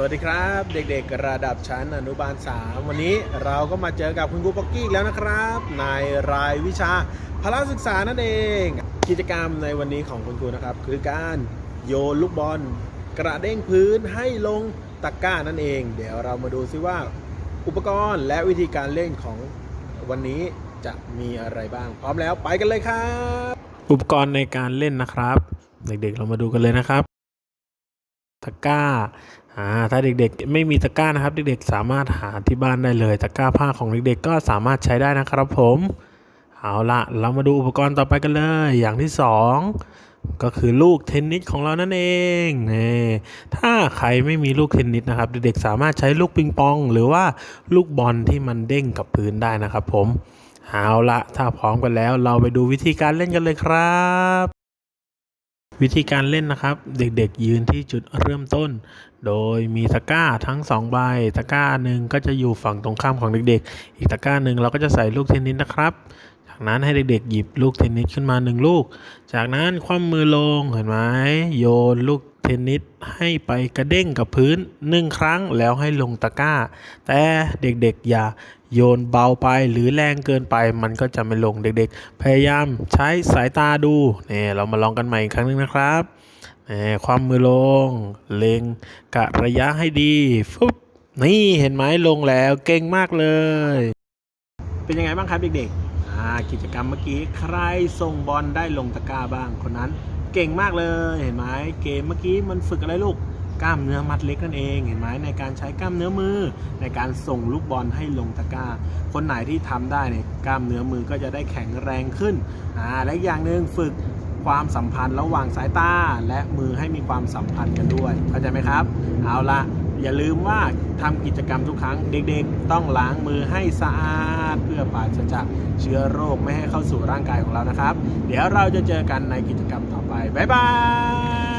สวัสดีครับ เด็กๆระดับชั้นอนุบาล 3 วันนี้เราก็มาเจอกับคุณครูป๊อกกี้อีกแล้วนะครับในรายวิชาพละศึกษานั่นเอง กิจกรรมในวันนี้ของคุณครูนะครับ คือการโยนลูกบอล กระเด้งพื้นให้ลงตะกร้านั่นเอง เดี๋ยวเรามาดูซิว่า อุปกรณ์และวิธีการเล่นของวันนี้จะมีอะไรบ้าง พร้อมแล้วไปกันเลยครับ อุปกรณ์ในการเล่นนะครับ เด็กๆเรามาดูกันเลยนะครับ ตะกร้าอ่าถ้าเด็กๆไม่มีตะกร้านะครับ เด็กๆสามารถหาที่บ้านได้เลย ตะกร้าผ้าของเด็กๆก็สามารถใช้ได้นะครับ ผมเอาละเรามาดูอุปกรณ์ต่อไปกันเลย อย่างที่สองก็คือลูกเทนนิสของเรานั่นเองนี่ถ้าใครไม่มีลูกเทนนิสนะครับ เด็กๆสามารถใช้ลูกปิงปอง หรือว่าลูกบอลที่มันเด้งกับพื้นได้นะครับ ผมเอาละถ้าพร้อมกันแล้ว เราไปดูวิธีการเล่นกันเลยครับ วิธีการเล่นนะครับ เด็กๆ ยืนที่จุดเริ่มต้น โดยมีตะกร้าทั้งสองใบ ตะกร้าหนึ่งก็จะอยู่ฝั่งตรงข้ามของเด็กๆ อีกตะกร้าหนึ่งเราก็จะใส่ลูกเทนนิสนะครับ จากนั้นให้เด็กๆ หยิบลูกเทนนิสขึ้นมาหนึ่งลูก จากนั้นคว่ำมือลงเห็นไหมโยนลูกเทนนิสให้ไปกระเด้งกับพื้นหนึ่งครั้งแล้วให้ลงตะกร้า แต่เด็กๆอย่าโยนเบาไปหรือแรงเกินไปมันก็จะไม่ลงเด็กๆ พยายามใช้สายตาดูนี่เรามาลองกันใหม่อีกครั้งหนึงนะครับนี่ความมือลง เล็งกะระยะให้ดีฟึบนี่เห็นไหมลงแล้วเก่งมากเลย เป็นยังไงบ้างครับเด็กๆ กิจกรรมเมื่อกี้ใครส่งบอลได้ลงตะกร้าบ้างคนนั้น เก่งมากเลยเห็นไหมเกมเมื่อกี้มันฝึกอะไรลูกกล้ามเนื้อมัดเล็กนั่นเองเห็นไหมในการใช้กล้ามเนื้อมือ ในการส่งลูกบอลให้ลงตะกร้า คนไหนที่ทำได้เนี่ยกล้ามเนื้อมือก็จะได้แข็งแรงขึ้นอ่าและอีกอย่างหนึ่งฝึกความสัมพันธ์ระหว่างสายตาและมือให้มีความสัมพันธ์กันด้วยเข้าใจไหมครับ เอาละ อย่าลืมว่าทำกิจกรรมทุกครั้ง เด็กๆ ต้องล้างมือให้สะอาด เพื่อปราศจากเชื้อโรคไม่ให้เข้าสู่ร่างกายของเรานะครับ เดี๋ยวเราจะเจอกันในกิจกรรมต่อไป บ๊ายบาย